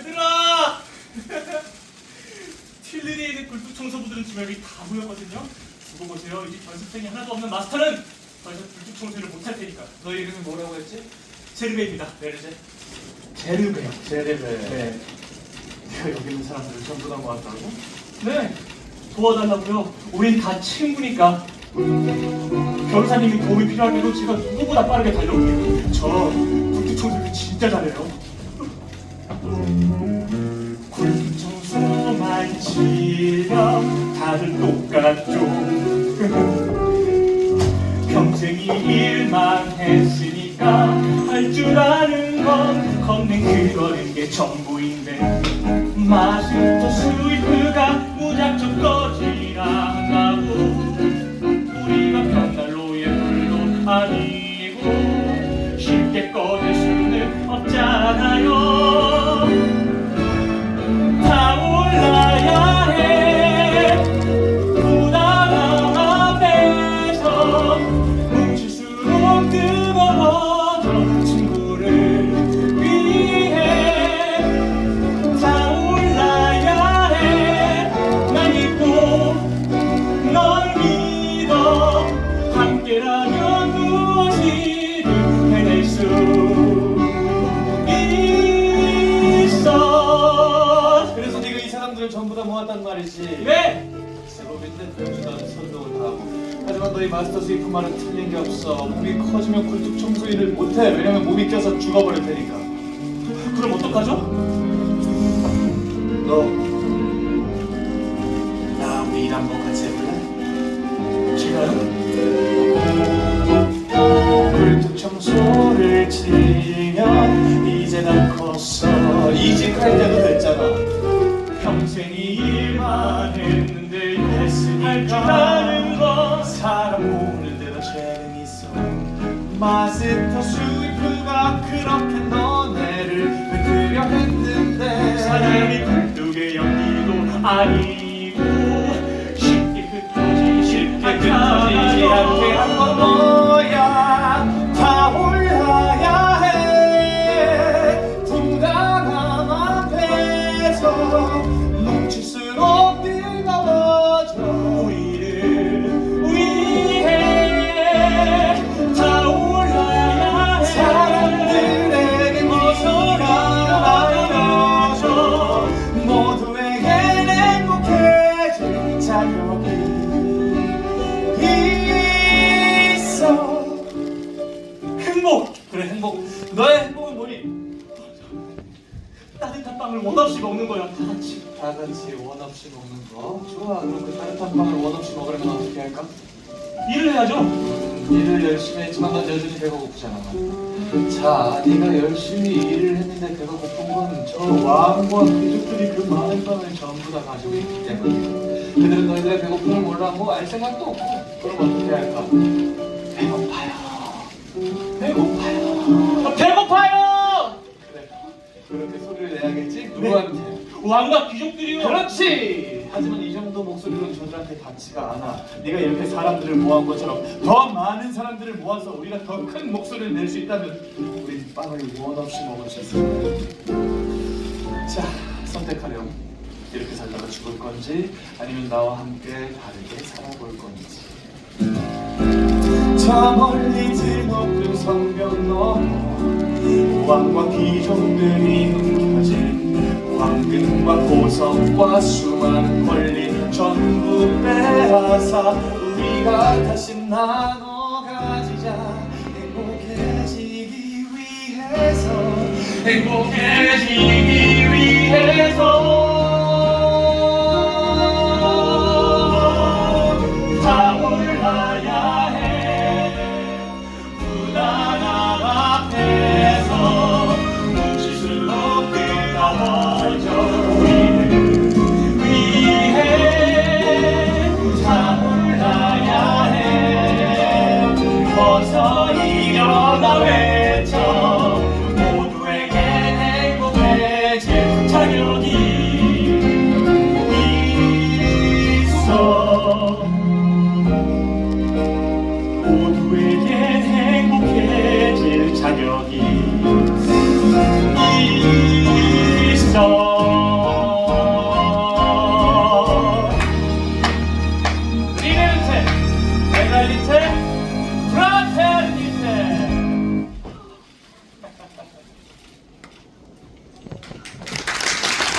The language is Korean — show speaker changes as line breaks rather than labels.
얘들아! 틸리리에 있는 굴뚝 청소부들은 지금 여기 다 모였거든요. 두고 보세요. 이제 연습생이 하나도 없는 마스터는 더 이상 굴뚝 청소를 못할 테니까.
너 이름이 뭐라고 했지?
제르베입니다. 메르제.
제르베요. 제르베.
네.
내가 여기 있는 사람들을 전부 다 모았다고?
네. 도와달라고요. 우린 다 친구니까. 변호사님이 도움이 필요할 때도 제가 누구보다 빠르게 달려올게요. 저 굴뚝 청소를 진짜 잘해요. 굴뚝 청소만 실력 다들 똑같죠. 평생 이 일만 했으 다
모았단 말이지.
네!
제법인데 병주다는 선동을 다 하고. 하지만 너희 마스터 스위프 말은 틀린 게 없어. 몸이 커지면 굴뚝 청소 일을 못해. 왜냐면 몸이 껴서 죽어버릴 테니까.
그럼 어떡하죠?
너, 나 우리 일 한번 같이 해볼래?
제가요?
굴뚝 청소를 치면 이제 난 컸어. 이직할 때도 됐잖아.
평생 이 일만 했는데 아는 건
사람 모으는데도 재능 있어. 마스터 스위프가 그렇게 너네를 흔들려 했는데?
사람이 굴뚝의 연기도 아니
행복
너의 행복은 뭐니? 따뜻한 빵을 원없이 먹는 거야 다 같이.
다 같이 원 없이 먹는 거. 좋아. 그럼 그 따뜻한 빵을 원 없이 먹으려면 어떻게 할까?
일을 해야죠.
일을 열심히 했지만 넌 여전히 배가 고프잖아. 자 네가 열심히 일을 했는데 배가 고픈 건 저 왕과 귀족들이 그 많은 빵을 전부 다 가지고 있기 때문이야. 그들은 너희들의 배고픔을 몰라. 뭐 알 생각도 없고. 그럼 어떻게 할까?
왕과 귀족들이요
그렇지! 하지만 이 정도 목소리로는 저들한테 닿지가 않아. 네가 이렇게 사람들을 모은 것처럼 더 많은 사람들을 모아서 우리가 더 큰 목소리를 낼 수 있다면 우리 빵을 원 없이 거야. 자, 선택하렴. 이렇게 살다가 죽을 건지 아니면 나와 함께 다르게 살아볼 건지. 저 멀리 드높은 성벽 너머 왕과 귀족들이 황금과 보석과 수많은 권리 전부 빼앗아 우리가 다시 나눠 가지자. 행복해지기 위해서
행복해지기 위해서 뛰어나 외쳐 모두에게 행복의 재창력이 있어. 모두에게 행복해질 자격이
있어. 리벤테 메갈리테 프라테르니. 테